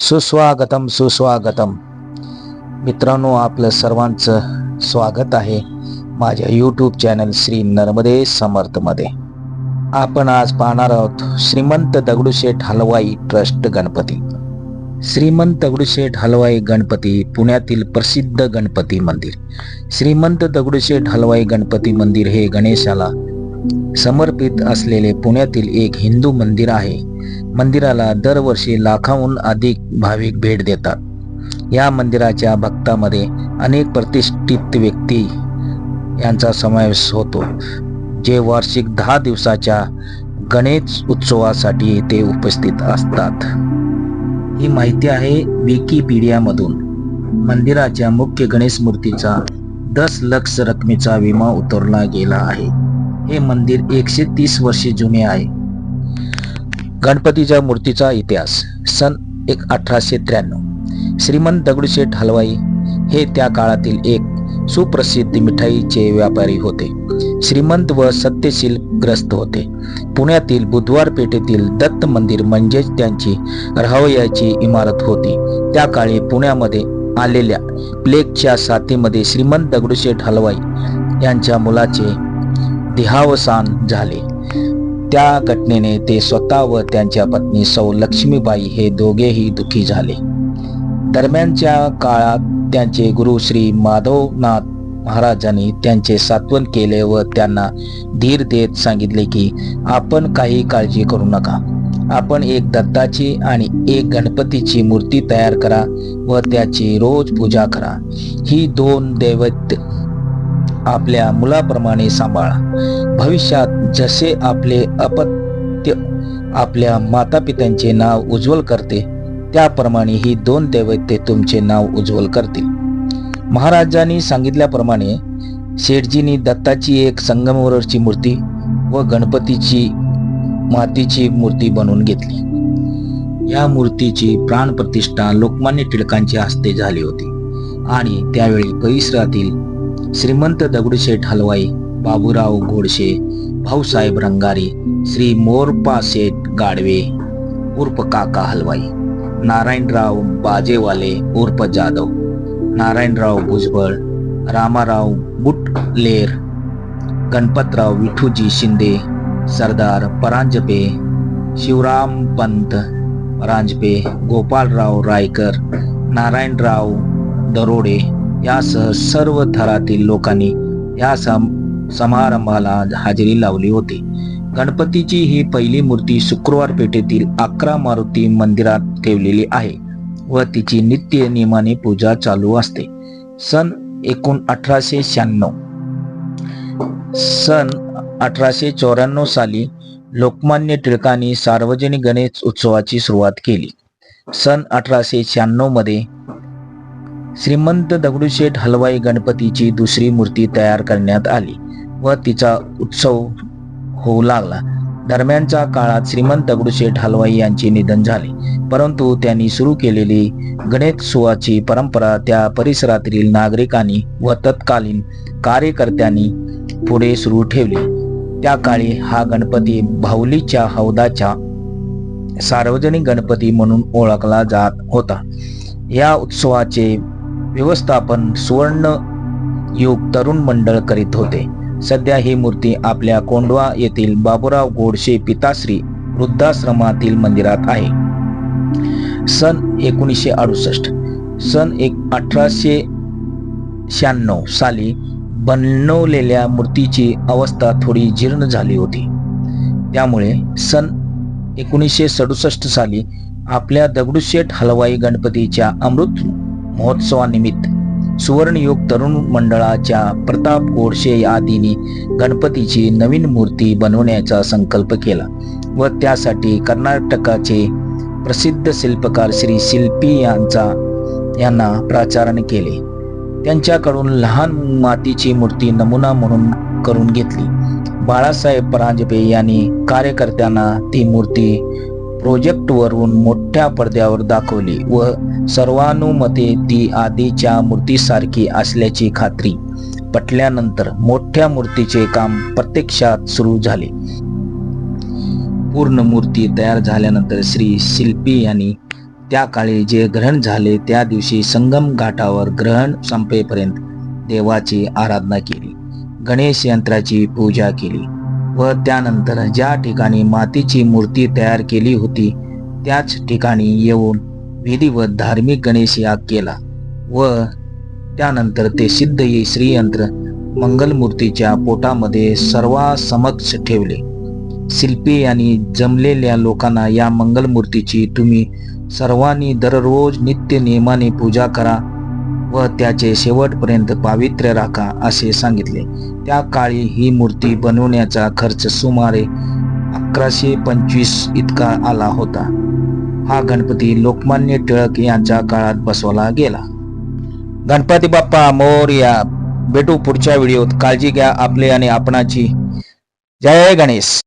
सुस्वागतम सुस्वागतम. मित्रांनो आपलं सर्वांचं स्वागत आहे माझ्या यूट्यूब चॅनल श्री नर्मदे समर्थमध्ये. आपण आज पाहणार आहोत श्रीमंत दगडूशेठ हलवाई ट्रस्ट गणपती. श्रीमंत दगडूशेठ हलवाई गणपती पुण्यातील प्रसिद्ध गणपती मंदिर. श्रीमंत दगडूशेठ हलवाई गणपती मंदिर हे गणेशाला समर्पित असलेले पुण्यातील एक हिंदू मंदिर आहे. मंदिराला दरवर्षी लाखाहून अधिक भाविक भेट देतात. या मंदिराच्या भक्तामध्ये अनेक प्रतिष्ठित व्यक्ती यांचा समावेश होतो जे वार्षिक दहा दिवसाच्या गणेश उत्सवासाठी ते उपस्थित असतात. ही माहिती आहे विकिपीडियामधून. मंदिराच्या मुख्य गणेश मूर्तीचा दस लक्ष रकमेचा विमा उतरला गेला आहे. हे मंदिर एकशे तीस वर्षे जुने आहे. गणपतीच्या मूर्तीचा इतिहास सन एक अठराशे त्र्याण्णव. श्रीमंत दगडूशेठ हलवाई हे त्या काळातील एक सुप्रसिद्ध मिठाईचे व्यापारी होते. श्रीमंत व सत्यशील ग्रस्त होते. पुण्यातील बुधवार पेठेतील दत्त मंदिर म्हणजेच त्यांची राहवयाची इमारत होती. त्या काळी पुण्यामध्ये आलेल्या प्लेगच्या साथीमध्ये श्रीमंत दगडूशेठ हलवाई यांच्या मुलाचे देहावसान झाले. त्या घटनेने ते स्वतः व त्यांच्या पत्नी सौ लक्ष्मीबाई हे दोघेही दुखी झाले. दरम्यानच्या काळात त्यांचे गुरु श्री माधवनाथ महाराजांनी त्यांचे सात्वन केले व त्यांना धीर देत सांगितले की आपण काही काळजी करू नका. आपण एक दत्ताची आणि एक गणपतीची मूर्ती तयार करा व त्याची रोज पूजा करा. ही दोन दैवत आपल्या मुलाप्रमाणे सांभाळा. भविष्यात जसे आपले अपत्य आपल्या मातापित्यांचे नाव उज्ज्वल करते त्याप्रमाणे ही दोन दैवते तुमचे नाव उज्ज्वल करतील. महाराजांनी सांगितल्याप्रमाणे शेठजींनी दत्ताची एक संगमवरची मूर्ती व गणपतीची मातीची मूर्ती बनवून घेतली. या मूर्तीची प्राणप्रतिष्ठा लोकमान्य टिळकांच्या हस्ते झाली होती आणि त्यावेळी परिसरातील श्रीमंत दगडूशेठ हलवाई बाबूराव गोडशे भाऊसाहेब रंगारी श्री मोरपा शेठ गाडवे उर्फ काका हलवाई नारायणराव बाजेवाले उर्फ जाधव नारायणराव भुजबळ रामाराव बुटलेर गणपतराव विठूजी शिंदे सरदार परांजपे शिवराम पंत परांजपे गोपालराव रायकर नारायणराव दरोडे यासह सर्व थरातील लोकांनी या सम समारंभाला हजेरी लावली होती. गणपतीची ही पहिली मूर्ती शुक्रवार पेठेतील अकरा मारुती मंदिरात ठेवलेली आहे व तिची नित्य नियमाने पूजा चालू असते. सन एकूण अठराशे शहाण्णव. सन अठराशे चौऱ्याण्णव साली लोकमान्य टिळकांनी सार्वजनिक गणेश उत्सवाची सुरुवात केली. सन अठराशे शहाण्णवमध्ये श्रीमंत दगडूशेठ हलवाई गणपतीची दुसरी मूर्ती तयार करण्यात आली व तिचा उत्सव होऊ लागला. दरम्यानच्या काळात श्रीमंत दगडूशेठ हलवाई यांचे निधन झाले. परंतु त्यांनी सुरू केलेली गणेशोत्सवाची परंपरा त्या परिसरातील नागरिकांनी व तत्कालीन कार्यकर्त्यांनी पुढे सुरू ठेवली. त्या काळी हा गणपती भाऊलीच्या हौदाच्या सार्वजनिक गणपती म्हणून ओळखला जात होता. या उत्सवाचे व्यवस्थापन सुवर्ण युग तरुण मंडळ करीत होते. सध्या ही मूर्ती आपल्या कोंडवा येथील बाबुराव गोडशे पिताश्री वृद्धाश्रमातील मंदिरात आहे. सन एकोणीसशे अडुसष्ट. सन एक अठराशे शहाण्णव साली बनवलेल्या मूर्तीची अवस्था थोडी जीर्ण झाली होती. त्यामुळे सन एकोणीसशे सदुसष्ट साली आपल्या दगडूशेठ हलवाई गणपतीच्या अमृत महोत्सवानिमित्त सुवर्णयुग तरुण मंडळाच्या प्रताप गोडशे आदींनी गणपतीची नवीन मूर्ती बनवण्याचा संकल्प केला व त्यासाठी कर्नाटकाचे प्रसिद्ध शिल्पकार श्री शिल्पी यांचा यांना प्राचारण केले. त्यांच्याकडून लहान मातीची मूर्ती नमुना म्हणून करून घेतली. बाळासाहेब परांजपे यांनी कार्यकर्त्यांना ती मूर्ती प्रोजेक्टवरून मोठ्या पडद्यावर दाखवली व सर्वानुमते ती आधीच्या मूर्तीसारखी असल्याची खात्री. पटल्यानंतर मोठ्या मूर्तीचे काम प्रत्यक्षात सुरू झाले. पूर्ण मूर्ती तयार झाल्यानंतर श्री शिल्पी यांनी त्या काळी जे ग्रहण झाले त्या दिवशी संगम घाटावर ग्रहण संपेपर्यंत देवाची आराधना केली. गणेश यंत्राची पूजा केली. व त्यानंतर ज्या ठिकाणी मातीची मूर्ती तयार केली होती त्याच ठिकाणी येऊन विधिवत धार्मिक गणेश याग केला व त्यानंतर ते सिद्ध ये श्रीयंत्र मंगलमूर्तीच्या पोटामध्ये सर्वासमक्ष ठेवले. शिल्पी आणि जमलेल्या लोकांना या मंगलमूर्तीची तुम्ही सर्वांनी दररोज नित्य नियमाने पूजा करा व त्याचे शेवटपर्यंत पावित्र्य राखा असे सांगितले. त्या काळी ही मूर्ती बनवण्याचा खर्च सुमारे अकराशे पंचवीस इतका आला होता. हा गणपती लोकमान्य टिळक यांच्या काळात बसवला गेला. गणपती बाप्पा मोर्या भेटू पुढच्या व्हिडिओत. काळजी घ्या आपले आणि आपणाची. जय गणेश.